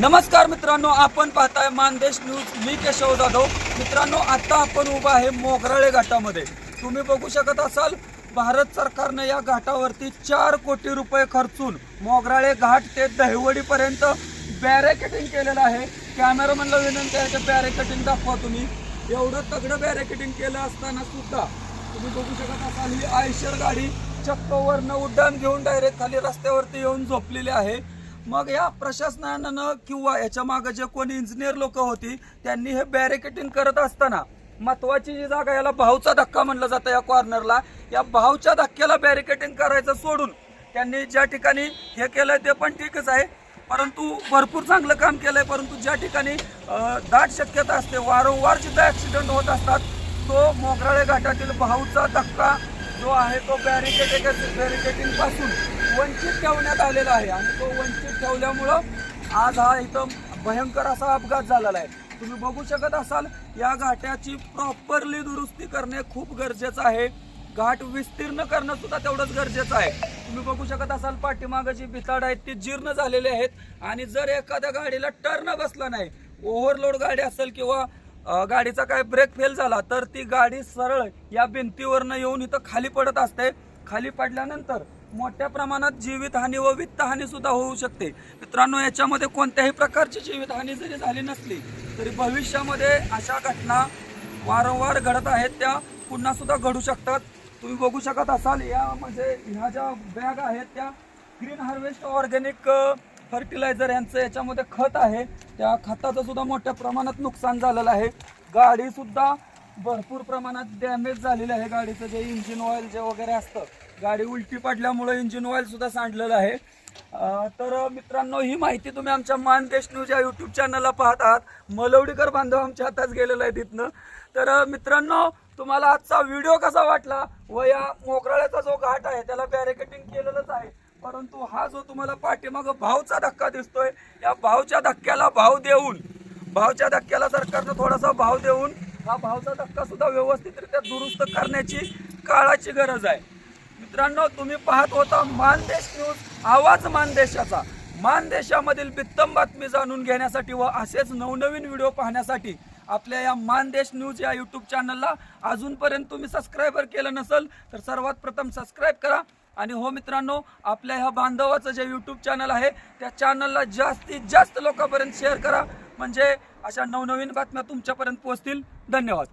नमस्कार मित्रांनो आपण पाहताय मानदेश न्यूज. मी केशव जाधव. मित्रांनो आता आपण उभा आहे मोगराळे घाटामध्ये. तुम्ही बघू शकत असाल भारत सरकारनं या घाटावरती चार कोटी रुपये खर्चून मोगराळे घाट ते दहिवडीपर्यंत बॅरेकेटिंग केलेलं आहे. कॅमेरामॅनला विनंती आहे ते बॅरेकेटिंग दाखवा तुम्ही. एवढं तगडं बॅरेकेटिंग केलं असताना सुद्धा तुम्ही बघू शकत असाल ही आयशर गाडी चक्कवरनं उड्डाण घेऊन डायरेक्ट खाली रस्त्यावरती येऊन झोपलेली आहे. मग या प्रशासनानं किंवा याच्या मागे जे कोणी इंजिनियर लोक होती त्यांनी हे बॅरिकेटिंग करत असताना महत्वाची जी जागा याला भाऊचा धक्का म्हणलं जातं या कॉर्नरला या भाऊच्या धक्क्याला बॅरिकेटिंग करायचं सोडून त्यांनी ज्या ठिकाणी हे केलंय ते पण ठीकच आहे. परंतु भरपूर चांगलं काम केलंय परंतु ज्या ठिकाणी दाट शक्यता असते वारंवार जिथं ऍक्सिडेंट होत असतात तो मोगराळे घाटातील भाऊचा धक्का जो आहे तो बॅरिकेटे बॅरिकेटिंगपासून वंचित ठेवण्यात आलेला आहे. आणि तो वंचित ठेवल्यामुळं आज हा इथं भयंकर असा अपघात झालेला आहे. तुम्ही बघू शकत असाल या घाटाची प्रॉपरली दुरुस्ती करणे खूप गरजेचं आहे. घाट विस्तीर्ण करणं सुद्धा तेवढंच गरजेचं आहे. तुम्ही बघू शकत असाल पाठीमागं जी भिताड आहेत ती जीर्ण झालेली आहेत. आणि जर एखाद्या गाडीला टर्न बसला नाही ओव्हरलोड गाडी असेल किंवा गाडीचा काय ब्रेक फेल झाला तर ती गाडी सरळ या भिंतीवरनं येऊन इथं खाली पडत असते. खाली पडल्यानंतर मोठ्या प्रमाणात जीवितहानी व वित्तहानी सुद्धा होऊ शकते. मित्रांनो याच्यामध्ये कोणत्याही प्रकारची जीवितहानी जरी झाली नसली तरी भविष्यामध्ये अशा घटना वारंवार घडत आहेत त्या पुन्हा सुद्धा घडू शकतात. तुम्ही बघू शकत असाल या म्हणजे ह्या ज्या बॅग आहेत त्या ग्रीन हार्वेस्ट ऑर्गॅनिक फर्टिलायझर यांचं याच्यामध्ये खत आहे. त्या खताचं सुद्धा मोठ्या प्रमाणात नुकसान झालेलं आहे. गाडीसुद्धा भरपूर प्रमाणात डॅमेज झालेली आहे. गाडीचं जे इंजिन ऑइल जे वगैरे असतं गाडी उलटी पडल्यामुळे इंजिन ऑइल सुद्धा सांडलेलं आहे. तर मित्रांनो ही माहिती तुम्ही आमच्या मानदेश न्यूज या युट्यूब चॅनलला पाहत आहात. मलवडीकर बांधव आमच्या हातात गेलेला आहे तिथनं तर मित्रांनो तुम्हाला आजचा व्हिडिओ कसा वाटला? व या मोकराळ्याचा जो घाट आहे त्याला बॅरिकेटिंग केलेलंच आहे. परंतु हा जो तुम्हाला पाठीमाग भावचा धक्का दिसतोय या भावच्या धक्क्याला भाव देऊन भावच्या धक्क्याला सरकारनं थोडासा भाव देऊन हा भावचा धक्का सुद्धा व्यवस्थितरित्या दुरुस्त करण्याची काळाची गरज आहे. मित्रांनो तुम्ही पाहत होता मानदेश न्यूज आवाज मानदेशाचा. मानदेशामधील बित्तम बातमी जाणून घेण्यासाठी व असेच नवनवीन व्हिडिओ पाहण्यासाठी आपल्या या मानदेश न्यूज या यूट्यूब चॅनलला अजूनपर्यंत तुम्ही सबस्क्रायबर केलं नसेल तर सर्वात प्रथम सबस्क्राईब करा. आणि हो मित्रांनो आपल्या ह्या बांधवाचं जे यूट्यूब चॅनल आहे त्या चॅनलला जास्तीत जास्त लोकांपर्यंत शेअर करा. म्हणजे अशा नवनवीन बातम्या तुमच्यापर्यंत पोहोचतील. धन्यवाद.